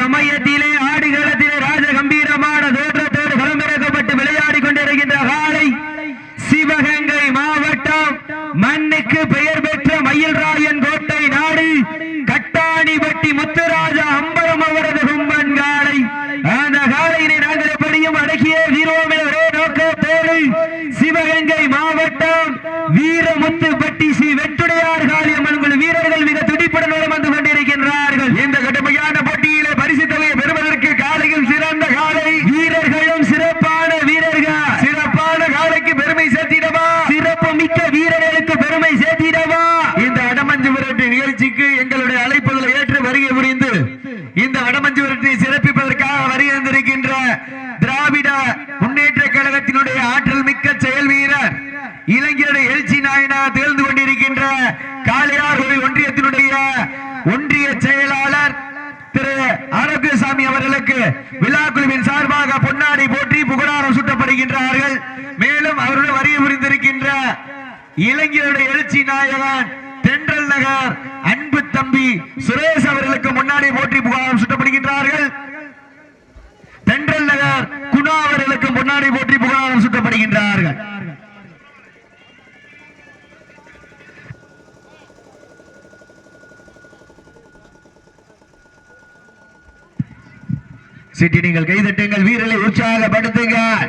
சமயத்திலே ஆடுகளத்திலே ராஜ கம்பீரமான தோற்றத்தோடு களமிறக்கப்பட்டு விளையாடி கொண்டிருக்கின்ற காலை சிவகங்கை மாவட்டம் மண்ணுக்கு பெயர் பெற்ற மயில்ராயன் கோட்டை நாடு கட்டாணிப்பட்டி முத்துராஜா அம்பலம் அவரது கும்பன் காலை அந்த காலையினை நாங்கள் எப்படியும் அடக்கிய வீரோமே ஒரே நோக்கத்தோடு சிவகங்கை மாவட்டம் வீரமுத்துப்பட்டி ஸ்ரீ வெட்டுடையார் காளியம்மன் உங்கள் வீரர்கள் மிக துடிப்புடன் வலம் வந்து கொண்டிருக்கின்றார்கள் இந்த கடுமையான போட்டியிலே பரிசு தொகையை பெறுவதற்கு காலையில் சிறந்த காலை வீரர்களும் சிறப்பான வீரர்கள் சிறப்பான காலைக்கு பெருமை சேர்த்திடவா சிறப்பு மிக்க வீரர்களுக்கு பெருமை சேர்த்திடவா இந்த வடமஞ்சு விரட்டு நிகழ்ச்சிக்கு எங்களுடைய சுரேஷ் அவர்களுக்கு முன்னாடி போட்டி புகாரம் சுட்டப்படுகின்றார்கள். தென்றல் நகர் குணா அவர்களுக்கு முன்னாடி போட்டி புகாரம் சுட்டப்படுகின்றார்கள். சிட்டி நீங்கள் கைதட்டுங்கள் வீரர்களை உற்சாகப்படுத்துங்கள்.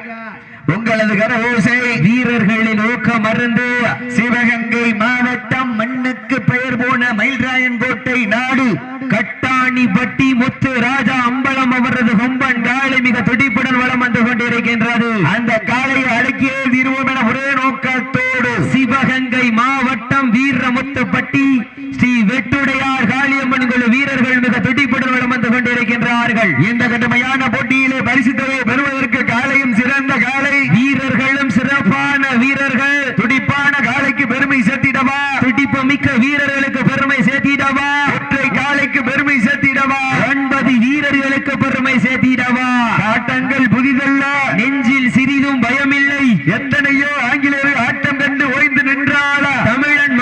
உங்களது கரகோசை வீரர்களின் ஊக்கம் அருந்து. சிவகங்கை மாவட்டம் மண்ணுக்கு பெயர் போன மயில்ராயன் கோட்டை நாடு. கட்டாணி பட்டி முத்து ராஜா அம்பலம் அவரது கொம்பன் காலை மிக துடிப்புடன் வளம் வந்து கொண்டிருக்கின்றது. அந்த காளையை அடக்கியே தீர்வோம் என ஒரே நோக்கத்தோடு சிவகங்கை மாவட்டம் வீரமுத்துப்பட்டி ஸ்ரீ வெட்டுடையார் காளியம்மன் குழு வீரர்கள் மிக துடிப்புடன் வளம் வந்து கொண்டிருக்கின்றார்கள். இந்த கடுமையான போட்டியிலே பரிசு தொகையை பெறுவதற்கு காளையும் சிறந்த காளை வீரர்களும் சிறப்பான வீரர்கள் துடிப்பான காளைக்கு பெருமை சேர்த்திடவா துடிப்பு மிக்க வீரர்களுக்கு பெருமை சேர்த்திடவா ஒற்றை காளைக்கு பெருமை சேர்த்திடவா ஒன்பது வீரர்களுக்கு பெருமை சேர்த்திடவா ஆட்டங்கள் புதிதல்ல நெஞ்சில் சிறிதும் பயமில்லை எத்தனையோ ஆங்கிலேயர் ஆட்டம் கண்டு ஓய்ந்து நின்றாள தமிழன்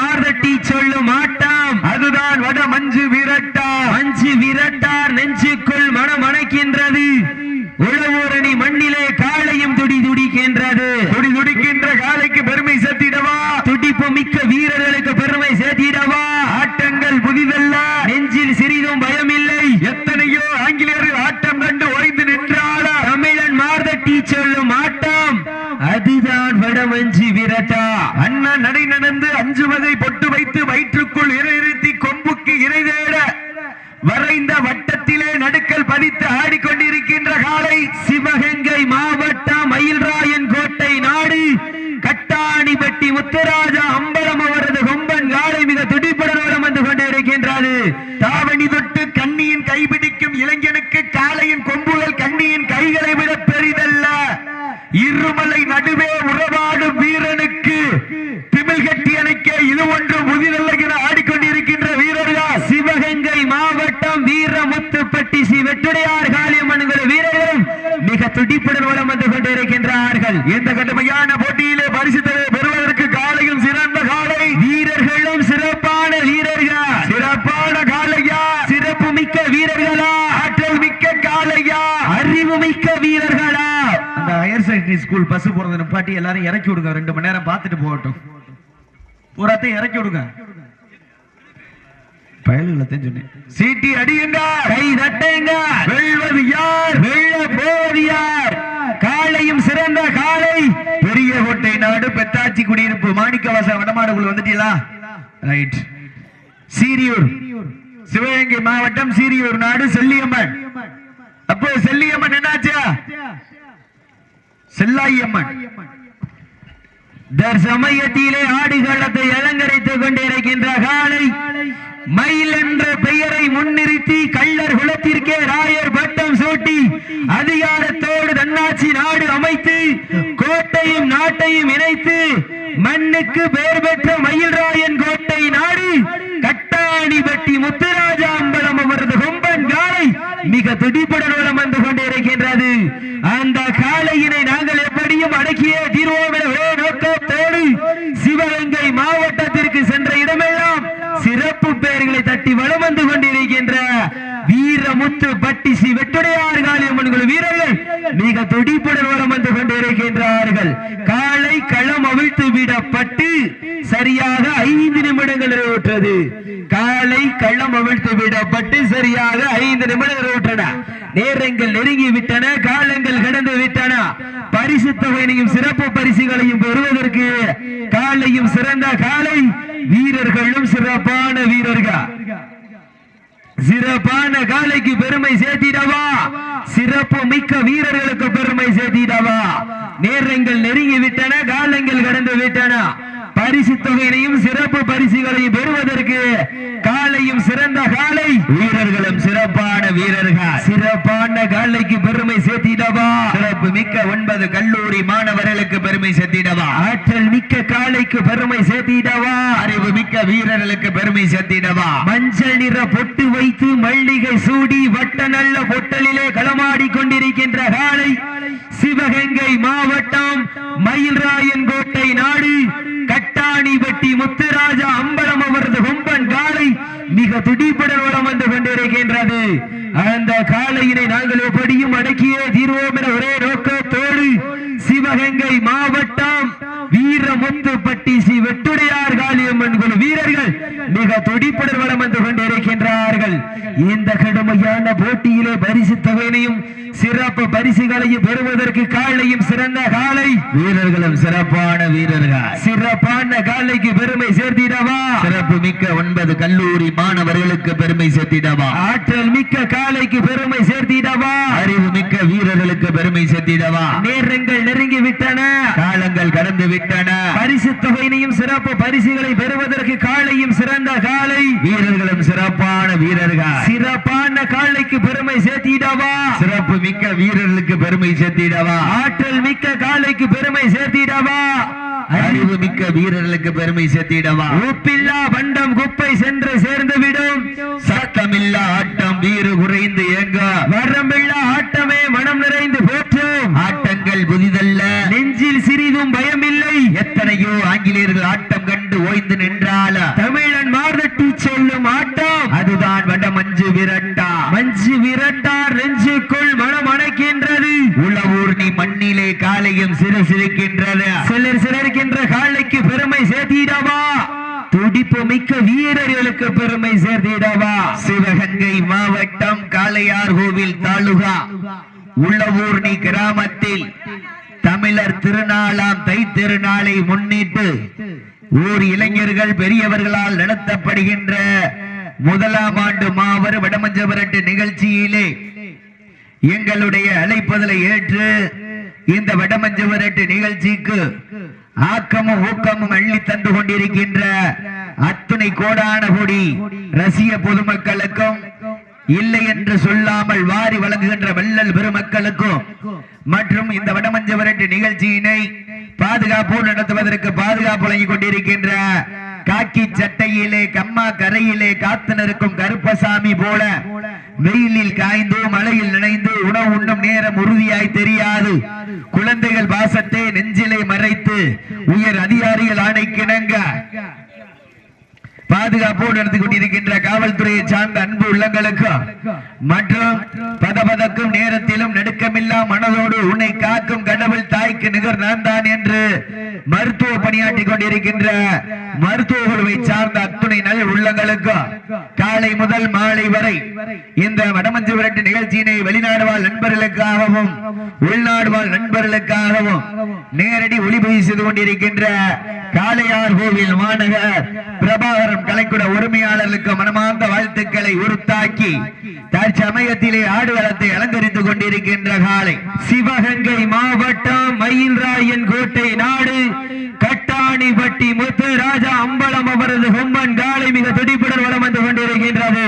சொல்ல மாட்டேன் ஆட்டம் அதுதான் வட மஞ்சு விரட்டா அஞ்சு விரட்டார் நெஞ்சுக்குள் மனம் அணைக்கின்றது உழவூரணி மண்ணிலே காளையும் துடி துடிக்கின்றது துடி துடிக்கின்ற காளைக்கு பெருமை சேர்த்திடவா துடிப்பு மிக்க வீரர்களுக்கு பெருமை சேர்த்திடவா ஆட்டங்கள் புதிதல்ல நெஞ்சில் சிறிதும் பயமில்லை எத்தனையோ ஆங்கிலேயர் ஆட்டம் கண்டு ஓய்ந்து நின்றாள தமிழன் மார்தட்டி சொல்லும் ஆட்டம் அதுதான் வடமஞ்சி விரட்டா அண்ணன் நடை நடந்து அஞ்சுவதை பொட்டு வைத்து வயிற்றுக்குள் இறைநிறுத்தி கொம்புக்கு இறை தேட வரைந்த வட்டத்திலே நடுக்கல் பதித்து ஆடிக்கொண்டிருக்கின்ற காலை சிவகங்கை மாவட்டம் மயில்ராயன் கோட்டை நாடு கட்டாணிப்பட்டி முத்துராஜா அம்பலம் அவரது கொம்பன் காலை மிக துடிப்புடன் வலம் வந்து கொண்டிருக்கின்றது தாவணி தொட்டு கண்ணியின் கைபிடிக்கும் இளைஞனுக்கு காளையின் கொம்புகள் கண்ணியின் கைகளை விட பெரிதல்ல இருமலை நடுவே உறவாடும் வீரனுக்கு திமிழ் கட்டி அணைக்க இது ஒன்று புதிதல்ல என ஆடிக்கொண்டிருக்கின்ற வீரர்கள் சிவகங்கை மாவட்டம் வீரமுத்துப்பட்டி ஸ்ரீ வெட்டுடையார் காளியம்மன் வீரர்களும் மிக துடிப்புடன் வலம் வந்து கொண்டிருக்கின்றார்கள் இந்த கடுமையான போட்டியிலே பரிசு தொகை பெறுவதற்கு காலையும் சிறந்த காலை வீரர்களும் சிறப்பான வீரர்கள் சிறப்பான காலையா சிறப்பு மிக்க வீரர்களா ஆற்றல் மிக்க காலையா அறிவு மிக்க வீரர்களா அந்த ஹையர் செகண்டரி ஸ்கூல் பஸ் போறத நிப்பாட்டி எல்லாரும் இறக்கி விடுங்க. ரெண்டு மணி நேரம் பார்த்துட்டு போகட்டும். பூராத்தையும் இறக்கி விடுங்க. பயல்களத்தையும் சொன்னேன். சீட்டி அடியுங்க. கை தட்டுங்க. வெல்வது யார்? வெள்ள போவது யார்? காளையும் சிறந்த காளை. பெரிய கோட்டை நாடு பெத்தாச்சி குடியிருப்பு. மாணிக்கவாச வடமாடுக்குள்ள வந்துட்டீங்களா? ரைட் சீரியூர். சிவகங்கை மாவட்டம் சீரியூர் நாடு செல்லியம்மன். அப்போ செல்லியம்மன் என்னாச்சா? செல்லாயம்மன். தற்சமயத்திலே ஆடுகளத்தை அலங்கரித்துக் கொண்டிருக்கின்ற காலை மயில் என்ற பெயரை முன்னிறுத்தி கள்ளர் குலத்திற்கே ராயர் பட்டம் சூட்டி அதிகாரத்தோடு தன்னாட்சி நாடு அமைத்து கோட்டையும் நாட்டையும் இணைத்து மண்ணுக்கு பெயர் பெற்ற மயில்ராயன் கோட்டை நாடு கட்டாணிப்பட்டி முத்துராஜா அம்பலம் அவரது கொம்பன் காலை மிக துடிப்புடன் வலம் வந்து கொண்டிருக்கின்றது. அந்த காலையினை நாங்கள் எப்படியும் அடக்கிய தீர்வோம் என நோக்கத்தோடு சிவகங்கை மாவட்டத்திற்கு சென்ற இடமெல்லாம் சிறப்பு பெயர்களை தட்டி வலம் வந்து கொண்டிருக்கின்ற வீர வீரமுத்து பட்டிசி வெட்டுடையார் காளியம்மன் வீரர்கள் மிக துடிப்புடன் வளம் வந்து வருகின்றார்கள் காலை களம் அவிழ்த்து விடப்பட்டு சரியாக ஐந்து நிமிடங்கள் நிறைவேற்றது. காலை களம் அவிழ்த்து விடப்பட்டு சரியாக ஐந்து நிமிடங்கள் நிறைவேற்றன. நேரங்கள் நெருங்கி விட்டன காலங்கள் கடந்து விட்டன. பரிசு தொகையினையும் சிறப்பு பரிசுகளையும் பெறுவதற்கு காலையும் சிறந்த காலை வீரர்களும் சிறப்பான வீரர்கள். சிறப்பான காலைக்கு பெருமை சேர்த்திடவா? சிறப்பு மிக்க வீரர்களுக்கு பெருமை சேர்த்திடவா? நேரங்கள் நெருங்கி விட்டன காலங்கள் கடந்து விட்டன. பரிசு தொகையினையும் சிறப்பு பரிசுகளையும் பெறுவதற்கு காலையும் சிறந்த காலை. வீரர்களும் சிறப்பான வீரர்கள். சிறப்பான காலைக்கு பெருமை சேர்த்திடவா? சிறப்பு மிக்க ஒன்பது கல்லூரி மாணவர்களுக்கு பெருமை சேர்த்திடவா? ஆற்றல் மிக்க காலைக்கு பெருமை சேர்த்திடவா? அறிவு மிக்க வீரர்களுக்கு பெருமை சேர்த்திடவா? மஞ்சள் நிற பொட்டு வைத்து மல்லிகை சூடி வட்ட நல்ல பொட்டலிலே களமாடி கொண்டிருக்கின்ற காலை. சிவகங்கை மாவட்டம் மயில்ராயன் கோட்டை நாடு. கட்டாணிபட்டி முத்துராஜா அம்பலம் அவரது கொம்பன் காலை மிக துடிப்புடன் வளம் வந்து கொண்டிருக்கின்றது. அந்த காலையினை நாங்கள் எப்படியும் அடக்கியே தீர்வோம் என ஒரே நோக்கத்தோடு சிவகங்கை மாவட்டம் வீரமுத்துப்பட்டி சி வெட்டுடையார் காளியம்மன் குழு வீரர்கள் மிக துடிப்புடன் வளம் வந்து கொண்டிருக்கின்றார்கள். இந்த கடுமையான போட்டியிலே பரிசு தொகையினையும் சிறப்பு பரிசுகளையும் பெறுவதற்கு காலையும் சிறந்த காலை. வீரர்களும் சிறப்பான வீரர்கள். சிறப்பான காலைக்கு பெருமை சேர்த்திடவா? சிறப்பு மிக்க ஒன்பது கல்லூரி மாணவர்களுக்கு பெருமை சேர்த்திடவா? ஆற்றல் மிக்க காலைக்கு பெருமை சேர்த்திடவா? அறிவு வீரர்களுக்கு பெருமை சேர்த்திடவா நேரங்கள் நெருங்கி விட்டன காலங்கள் கடந்து விட்டன பரிசு தொகையினையும் சிறப்பு பரிசுகளை பெறுவதற்கு காலையும் சிறந்த காலை. வீரர்களும் சிறப்பான வீரர்கள். சிறப்பான காலைக்கு பெருமை சேர்த்திடவா? சிறப்பு மிக்க வீரர்களுக்கு பெருமை சேர்த்திடவா? ஆற்றல் மிக்க காலைக்கு பெருமை சேர்த்திடவா? அறிவு மிக்க வீரர்களுக்கு பெருமை சேர்த்திடவா? உப்பில்லா பண்டம் குப்பை சென்று சேர்ந்து விடும் சத்தமில்லா ஆட்டம் வீறு குறைந்து ஏங்க வரம்பில்லா ஆட்டமே மனம் நிறைந்து மண்ணிலே காலையும் சிறு சிரிக்கின்றது சிலர் சிலர்கின்ற காலைக்கு பெருமை சேர்த்திடவா? துடிப்பு மிக்க வீரர்களுக்கு பெருமை சேர்த்திடவா? சிவகங்கை மாவட்டம் காளையார் கோவில் தாலுகா உள்ளவூர்ணி கிராமத்தில் தமிழர் திருநாளாம் தை திருநாளை முன்னிட்டு ஊர் இளைஞர்கள் பெரியவர்களால் நடத்தப்படுகின்ற முதலாம் ஆண்டு மாபெரும் வடமஞ்சபரட்டு நிகழ்ச்சியிலே எங்களுடைய அழைப்பதலை ஏற்று இந்த வடமஞ்சவரட்டு நிகழ்ச்சிக்கு ஆக்கமும் ஊக்கமும் அள்ளி தந்து கொண்டிருக்கின்ற அத்துணை கோடான கொடி ரசிய பொதுமக்களுக்கும் இல்லை என்று சொல்லாமல் வாரி வழங்குகின்ற வள்ளல் பெருமக்களுக்கும் மற்றும் இந்த வடமஞ்சவரட்டு நிகழ்ச்சியினை பாதுகாப்போடு நடத்துவதற்கு பாதுகாப்பு வழங்கிக் கொண்டிருக்கின்ற காக்கி சட்டையிலே கம்மா கரையிலே காத்து நிற்கும் கருப்பசாமி போல வெயிலில் காய்ந்து மழையில் நினைந்து உணவு உண்ணும் நேரம் உறுதியாய் தெரியாது. குழந்தைகள் பாசத்தை நெஞ்சிலை மறைத்து உயர் அதிகாரிகள் ஆணைக்கிணங்க பாதுகாப்போடு நடத்தி கொண்டிருக்கின்ற காவல்துறையை சார்ந்த அன்பு உள்ளங்களுக்கும் மற்றும் பதபதக்கும் நேரத்திலும் நடுக்கமில்லா மனதோடு உன்னை காக்கும் கடவுள் தாய்க்கு நிகர் நான் தான் என்று மருத்துவ பணியாற்றி கொண்டிருக்கின்ற மருத்துவ குழுவை சார்ந்த அத்துணை நல் உள்ளங்களுக்கும் காலை முதல் மாலை வரை இந்த வடமஞ்சு விரட்டு நிகழ்ச்சியினை வெளிநாடு வாழ் நண்பர்களுக்காகவும் உள்நாடு வாழ் நண்பர்களுக்காகவும் நேரடி ஒளிபதிவு செய்து கொண்டிருக்கின்ற காளையார் கோவில் மாநகர் பிரபாகரன் கலைக்குட உரிமையாளர்களுக்கு மனமார்ந்த வாழ்த்துக்களை உறுத்தாக்கி தற்சமயத்திலே ஆடுகளத்தை அலங்கரித்துக் கொண்டிருக்கின்ற காலை சிவகங்கை மாவட்டம் மயில்ராயன் கோட்டை நாடு. கட்டாணிப்பட்டி முத்துராஜா அம்பலம் அவரது கொம்பன் காலை மிக துடிப்புடன் வளம் வந்து கொண்டிருக்கின்றது.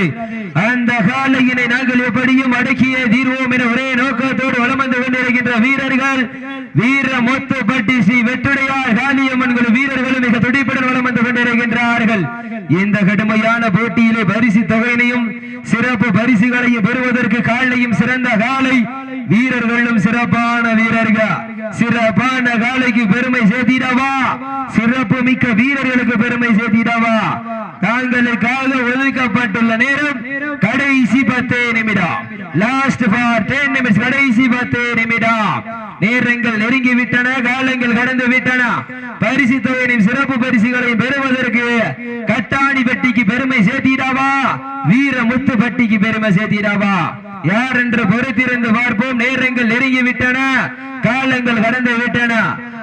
அந்த காலையினை நாங்கள் எப்படியும் அடக்கிய தீர்வோம் என ஒரே நோக்கத்தோடு வளம் வந்து கொண்டிருக்கின்ற வீரர்கள். வீர மொத்து பட்டி ஸ்ரீ வெட்டுடையார் காளியம்மன் வீரர்களும் மிக துடிப்புடன் வளம் வந்து கொண்டிருக்கின்றார்கள். இந்த கடுமையான போட்டியிலே பரிசு தொகையினையும் சிறப்பு பரிசுகளையும் பெறுவதற்கு காலையும் சிறந்த காலை வீரர்களும் சிறப்பான வீரர்கள். சிறப்பான காலைக்கு பெருமை சேர்த்திடவா? சிறப்பு மிக்க வீரர்களுக்கு பெருமை சேர்த்திடவா? தாங்களுக்காக ஒதுக்கப்பட்டுள்ள நேரம் கடைசி பத்து நிமிடம். லாஸ்ட் ஃபார் டென் நிமிஷம் கடைசி பத்து நிமிடம். நேரங்கள் நெருங்கி விட்டன காலங்கள் கடந்து விட்டன. பரிசு தொகையின் சிறப்பு பரிசுகளை பெறுவதற்கு கட்டாணி பட்டிக்கு பெருமை சேர்த்திடாவா? வீர முத்து பட்டிக்கு பெருமை சேர்த்திடாவா? யார் என்று பொறுத்திருந்து பார்ப்போம். நேரங்கள் நெருங்கி விட்டன காலங்கள் கடந்து விட்டன.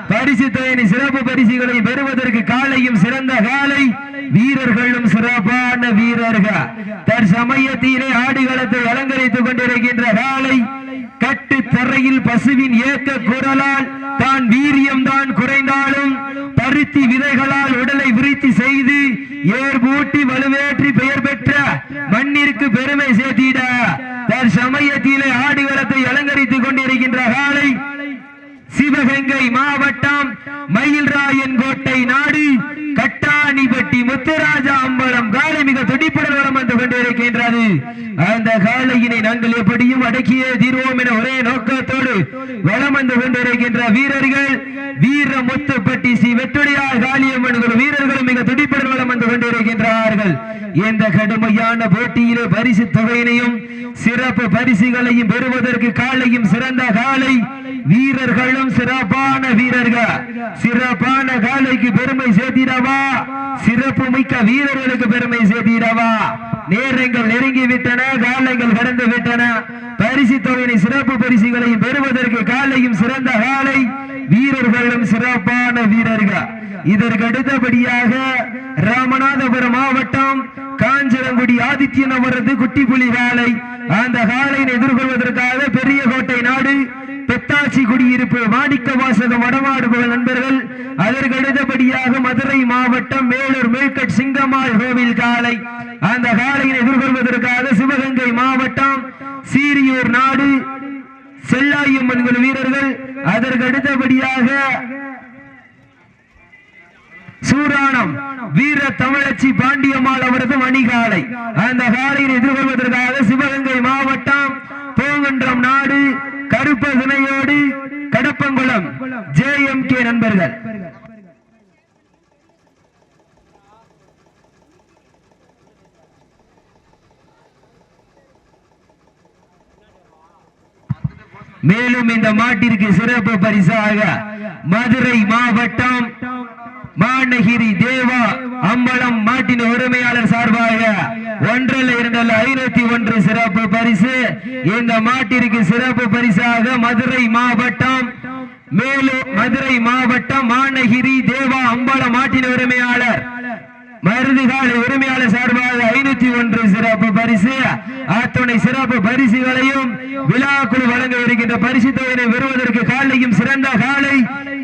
பரிசு தொகையின் சிறப்பு பரிசுகளை பெறுவதற்கு காலையும் சிறந்த காலை. வீரர்களும் சிறப்பான வீரர்கள். தற்சமயத்திலே ஆடுகளத்தை அலங்கரித்துக் கொண்டிருக்கின்ற காலை. கட்டு தரையில் பசுவின் ஏக்க குரலால் தான் வீரியம் தான் குறைந்தாலும் பருத்தி விதைகளால் உடலை விருத்தி செய்து ஏர்பூட்டி வலுவேற்றி பெயர் பெற்ற மண்ணிற்கு பெருமை சேர்த்திட. தற்சமயத்திலே ஆடுகளத்தை அலங்கரித்துக் கொண்டிருக்கின்ற காலை சிவகங்கை மாவட்டம் மயில்ராயன் கோட்டை நாடு கட்டாணிப்பட்டி முத்துராஜா அம்பலம். காலை மிக துடிப்புடன் வரம் வந்து கொண்டிருக்கின்றது. அந்த காலையினை நாங்கள் எப்படியும் அடக்கியே தீர்வோம் என ஒரே நோக்கத்தோடு வளம் வந்து கொண்டிருக்கின்ற வீரர்கள் வீர முத்துப்பட்டி சி வெட்டுடையார் காளியம்மன் வீரர்களும் மிக துடிப்புடன் வளம் வந்து கொண்டிருக்கின்றார்கள். இந்த கடுமையான போட்டியிலே பரிசு தொகையினையும் சிறப்பு பரிசுகளையும் பெறுவதற்கு காலையும் சிறந்த காலை வீரர்களும் சிறப்பான வீரர்கள். சிறப்பான காலைக்கு பெருமை சேர்த்திடவா? சிறப்பு மிக்க வீரர்களுக்கு பெருமை சேர்த்திடவா? நேரங்கள் நெருங்கி விட்டன காலங்கள் கடந்து விட்டன. பரிசு தொகையினை சிறப்பு பரிசுகளையும் பெறுவதற்கு காலையும் சிறந்த காலை வீரர்களும் சிறப்பான வீரர்கள். இதற்கு அடுத்தபடியாக ராமநாதபுரம் மாவட்டம் காஞ்சனங்குடி ஆதித்யன் அவரது குட்டிப்புலி காலை. அந்த காலையை எதிர்கொள்வதற்காக பெரிய கோட்டை நாடு பெத்தாச்சி குடியிருப்பு மாணிக்க வாசக வடமாடுபவள் நண்பர்கள் அதற்கு அடுத்தபடியாக மதுரை மாவட்டம் மேலூர் மேல்கட் சிங்கம்மாள் கோவில் காலை அந்த காலையை எதிர்கொள்வதற்காக சிவகங்கை மாவட்டம் சீரியூர் நாடு செல்லாயம்மன் குழு வீரர்கள் அதற்கு அடுத்தபடியாக சூராணம் வீர தமிழச்சி பாண்டியம்மாள் அவரது மணிகாலை. அந்த காலையில் எதிர்கொள்வதற்காக சிவகங்கை மாவட்டம் போங்கன்றம் நாடு கருப்பதனையோடு கடப்பங்குளம் ஜே எம் கே நண்பர்கள். மேலும் இந்த மாட்டிற்கு சிறப்பு பரிசாக மதுரை மாவட்டம் மாநகிரி தேவா அம்பலம் மாட்டின் உரிமையாளர் சார்பாக ஒன்றல்ல இரண்டல்ல ஐநூத்தி ஒன்று சிறப்பு பரிசு. இந்த மாட்டிற்கு சிறப்பு பரிசாக மதுரை மாவட்டம் மேலும் மதுரை மாவட்டம் மாநகிரி தேவா அம்பலம் மாட்டின் உரிமையாளர் மருதிகால உரிமையாளர் சார்பாக ஐநூத்தி ஒன்று சிறப்பு பரிசு அத்துணை சிறப்பு பரிசுகளையும் விழாக்குழு வழங்க இருக்கின்ற பரிசு தொகையை பெறுவதற்கு காலையும் சிறந்த காலை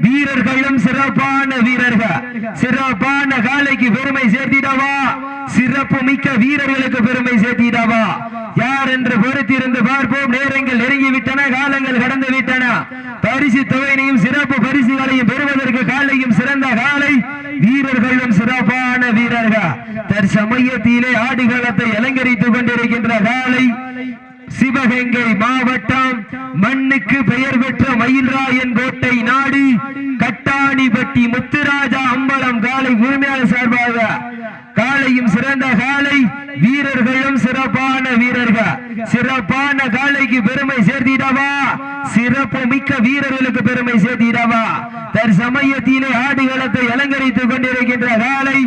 வீரர்களும் சிறப்பான வீரர்கள். சிறப்பான காலைக்கு பெருமை சேர்த்திடவா? சிறப்பு மிக்க வீரர்களுக்கு பெருமை சேர்த்திடவா? யார் என்று பொறுத்திருந்து பார்ப்போம். நேரங்கள் நெருங்கிவிட்டன காலங்கள் கடந்து விட்டன பரிசு தொகையினையும் சிறப்பு பரிசுகளையும் பெறுவதற்கு காலையும் சிறந்த காலை வீரர்களும் தற்சமயத்திலே ஆடுகளத்தை அலங்கரித்துக் கொண்டிருக்கின்ற காலை சிவகங்கை மாவட்டம் மண்ணுக்கு பெயர் பெற்ற மயில்ராயன் கோட்டை நாடு கட்டாணிப்பட்டி முத்துராஜா அம்பலம் காலை உரிமையாளர் சார்பாக காலையும் சிறந்த காலை வீரர்களும் சிறப்பான வீரர்கள். சிறப்பான காலைக்கு பெருமை சேர்த்திடவா? சிறப்பு மிக்க வீரர்களுக்கு பெருமை சேர்த்திடவா? தற்சமயத்திலே ஆடுகளத்தை அலங்கரித்துக் கொண்டிருக்கின்ற காலை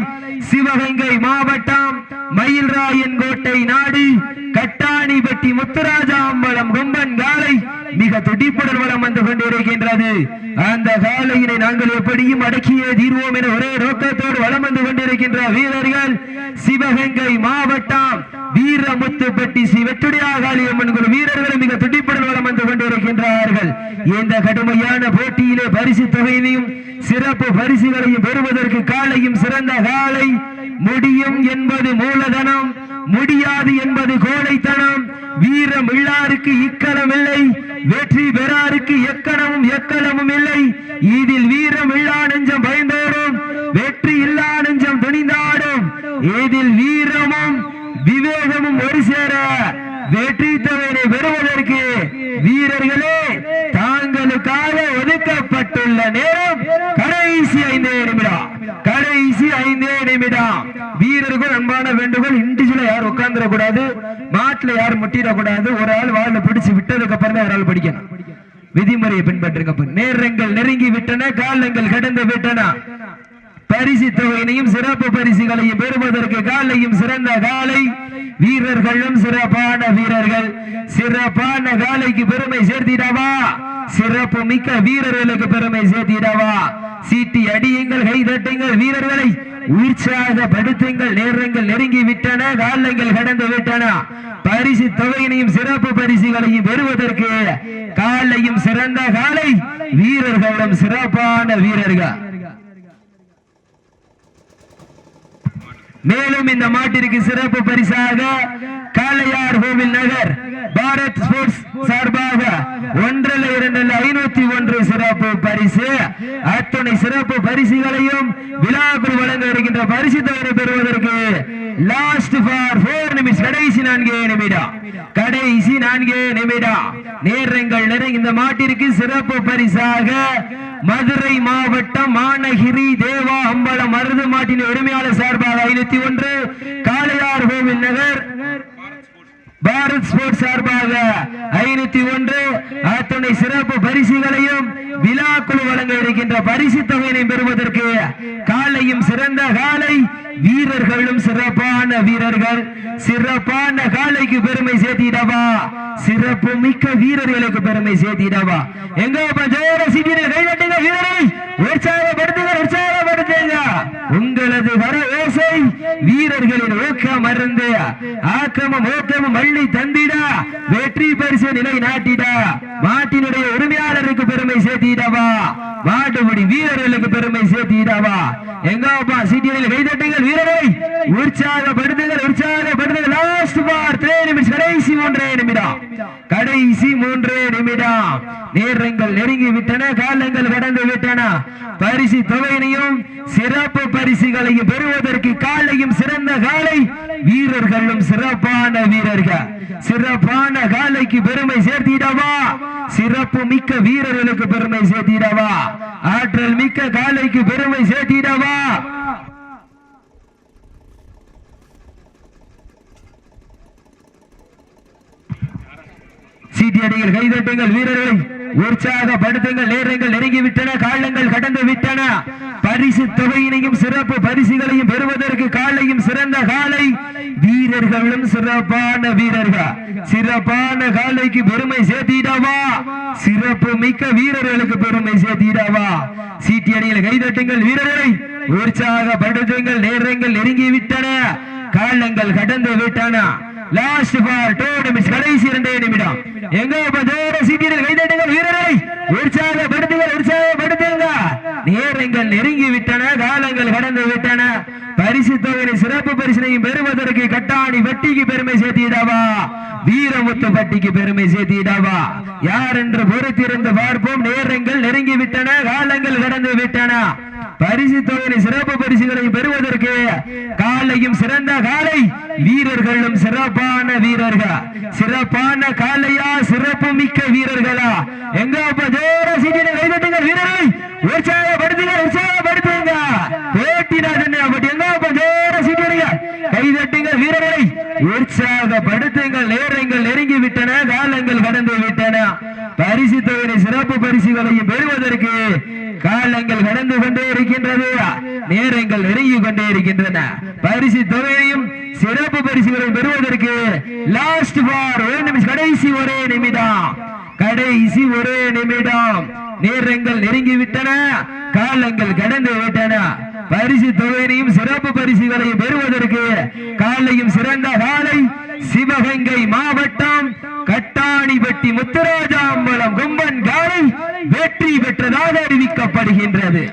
சிவகங்கை மாவட்டம் மயில்ராயன் கோட்டை நாடு கட்டாணிப்பட்டி முத்துராஜா அம்பலம் கும்பன் காலை மிக துடிப்புடன் வளம் வந்து கொண்டிருக்கின்றது. நாங்கள் எப்படியும் அடக்கியே தீர்வோம் என ஒரே நோக்கத்தோடு வளம் வந்து கொண்டிருக்கின்ற வீரர்கள் சிவகங்கை மாவட்டம் வீரமுத்துப்பட்டி ஸ்ரீ வெட்டுடையா காளியம்மன் குழு வீரர்கள் மிக துடிப்புடன் வளம் வந்து கொண்டிருக்கின்றார்கள். இந்த கடுமையான போட்டியிலே பரிசு தொகையினையும் சிறப்பு பரிசுகளையும் பெறுவதற்கு காலையும் சிறந்த காலை முடியும் என்பது மூலதனம் முடியாது என்பது கோடைத்தனம் வீரம் இல்லாருக்கு இக்கலம் இல்லை வெற்றி பெறா எக்கணமும் எக்கணமும் இல்லை இதில் வீரம் இல்லா நெஞ்சம் பயந்தோடும் வெற்றி இல்லா நெஞ்சம் துணிந்தாடும் இதில் வீரமும் விவேகமும் ஒரு சேர வெற்றி தவறை பெறுவதற்கு வீரர்களே தாங்களுக்காக ஒதுக்கப்பட்டுள்ள நேரம் கடைசி ஐந்தே நிமிடம் கடைசி ஐந்தே நிமிடம் வீரர்கள் உட்கார்ந்துடக்கூடாது மாட்டுல யாரும் முட்டிடக்கூடாது ஒரு ஆள் வாழை பிடிச்சு விட்டதுக்கு அப்புறம் தான் ஒரு ஆள் படிக்கணும் விதிமுறையை பின்பற்றுங்க அப்ப. நேரங்கள் நெருங்கி விட்டன காலங்கள் கடந்து விட்டன பரிசுகளையும் சிறப்பு பரிசுகளையும் பெறுவதற்கு காலையும் சிறந்த காலை. வீரர்களும் சிறப்பான வீரர்கள். சிறப்பான காலைக்கு பெருமை சேர்த்திடவா? சிறப்பு மிக்க வீரர்களுக்கு பெருமை சேர்த்திடவா? சீட்டி அடியுங்கள் கை தட்டுங்கள் வீரர்களை உற்சாகப்படுத்துங்கள் நேரங்கள் நெருங்கி விட்டன காலங்கள் கடந்து விட்டன. பரிசு தொகையினையும் சிறப்பு பரிசுகளையும் பெறுவதற்கு காலையும் சிறந்த காலை. வீரர்களும் சிறப்பான வீரர்கள். மேலும் இந்த மாட்டிற்கு சிறப்பு பரிசாக காளையார் கோவில் நகர் பாரத் ஸ்போர்ட்ஸ் சார்பாக ஒன்றல்ல இரண்டில் ஐநூத்தி ஒன்று சிறப்பு பரிசு. அத்துணை சிறப்பு பரிசுகளையும் விழாக்குள் வழங்க இருக்கின்ற பரிசு தவறு பெறுவதற்கு லாஸ்ட் ஃபார் போர் நிமிஷம் கடைசி நான்கே நிமிடம். கடைசி நான்கே நிமிடம். நேரங்கள் நிறைய இந்த மாட்டிற்கு சிறப்பு பரிசாக மதுரை மாவட்டம் மாநகிரி தேவா அம்பலம் மருது மாட்டின் உரிமையாளர் சார்பாக ஐநூத்தி ஒன்று காளையார் கோவில் நகர். பாரத் ஸ்போர்ட் சார்பாக ஐநூத்தி ஒன்று அத்துணை சிறப்பு பரிசுகளையும் விழாக்குழு வழங்க இருக்கின்ற பரிசு தொகையினை பெறுவதற்கு காலையும் சிறந்த காலை வீரர்களும் சிறப்பான வீரர்கள். சிறப்பான காலைக்கு பெருமை சேர்த்திடவா? சிறப்பு மிக்க வீரர்களுக்கு பெருமை சேர்த்திடவா? எங்க ஜோர சிட்டியில் கைதட்டுங்க வீரரை. உற்சாகப்படுத்துங்க உற்சாகப்படுத்துங்க. உங்களது வர ஓசை வீரர்களின் ஊக்கம் மருந்து ஆக்கமும் ஊக்கமும் மல்லி தந்திடா வெற்றி பரிசு நிலை நாட்டிடா. மாட்டினுடைய உரிமையாளருக்கு பெருமை சேர்த்திடவா. மாட்டுப்படி வீரர்களுக்கு பெருமை சேர்த்திடவா. எங்கப்பா சீட்டியில் கைதட்டுங்கள் வீரரை. உற்சாகப்படுத்துங்கள் உற்சாகப்படுத்துங்கள். லாஸ்ட் பார் மூன்றே நிமிடம். கடைசி மூன்றே நிமிடம். நேரங்கள் நெருங்கி விட்டன காலங்கள் கடந்து விட்டன பரிசு தொகையினையும் சிறப்பு பரிசுகளையும் பெறுவதற்கு காலையும் சிறந்த காலை வீரர்களும் சிறப்பான வீரர்கள். சிறப்பான காலைக்கு பெருமை சேர்த்திடவா? சிறப்பு மிக்க வீரர்களுக்கு பெருமை சேர்த்திடவா? ஆற்றல் மிக்க காலைக்கு பெருமை சேர்த்திடவா? சீட்டியடிகள் கைதட்டுங்கள் வீரர்களை. உற்சாகப்படுத்துங்கள். நேரங்கள் நெருங்கி விட்டன காலங்கள் கடந்து விட்டன பரிசு தொகையினையும் சிறப்பு பரிசுகளையும் பெறுவதற்கு காலையும் சிறந்த காலை. வீரர்களும் சிறப்பான வீரர்கள். சிறப்பான காலைக்கு பெருமை சேர்த்திடவா? சிறப்பு மிக்க வீரர்களுக்கு பெருமை சேர்த்திடவா? சீட்டியடிகள் கைதட்டுங்கள் வீரர்களை. உற்சாகப்படுத்துங்கள். நேரங்கள் நெருங்கி விட்டன காலங்கள் கடந்து விட்டன லாஸ்ட் பால் டூ நிமிஷம் கடைசி இரண்டே நிமிடம். எங்க இப்ப ஜோர கைதட்டுங்கள் வீரரை உற்சாகப்படுத்துங்கள் உற்சாகப்படுத்துங்க நேரங்கள் நெருங்கி விட்டன காலங்கள் கடந்து விட்டன பரிசு தொகையை சிறப்பு பரிசனையும் பெறுவதற்கு கட்டாணி வட்டிக்கு பெருமை சேர்த்திடவா வீரமுத்து பட்டிக்கு பெருமை சேர்த்திடவா யார் என்று பொறுத்திருந்து பார்ப்போம். நேரங்கள் நெருங்கி விட்டன காலங்கள் கடந்து விட்டன பரிசு தொகையில் சிறப்பு பரிசுகளை பெறுவதற்கு காலையும் சிறந்த காலை வீரர்களும் சிறப்பான வீரர்கள்? சிறப்பான காலையா? சிறப்பு மிக்க வீரர்களா? எங்க ஜோர சீட்டினை கைதட்டுங்க வீரர்களை. உற்சாகப்படுத்துங்க. உற்சாகப்படுத்துங்க போட்டினாஜன் அப்படி எங்க ஜோர சீட்டினை கைதட்டுங்க வீரர்களை. உற்சாகப்படுத்துங்கள். நேரங்கள் நெருங்கி விட்டன காலங்கள் கடந்து விட்டன பரிசு தொகையை சிறப்பு பரிசுகளையும் பெறுவதற்கு காலங்கள் கடந்து கொண்டே நேரங்கள் நெருங்கி கொண்டே இருக்கின்றன. பரிசு தொகையும் சிறப்பு பரிசுகளை பெறுவதற்கு லாஸ்ட் பார் ஒரு நிமிஷம் கடைசி ஒரே நிமிடம். கடைசி ஒரே நிமிடம். நேரங்கள் நெருங்கி விட்டன காலங்கள் கடந்து விட்டன. பரிசு தொகையினையும் சிறப்பு பரிசுகளையும் பெறுவதற்கு காலையும் சிறந்த காலை சிவகங்கை மாவட்டம் கட்டாணிப்பட்டி முத்துராஜாம்பலம் கும்பன் காலை வெற்றி பெற்றதாக அறிவிக்கப்படுகின்றது.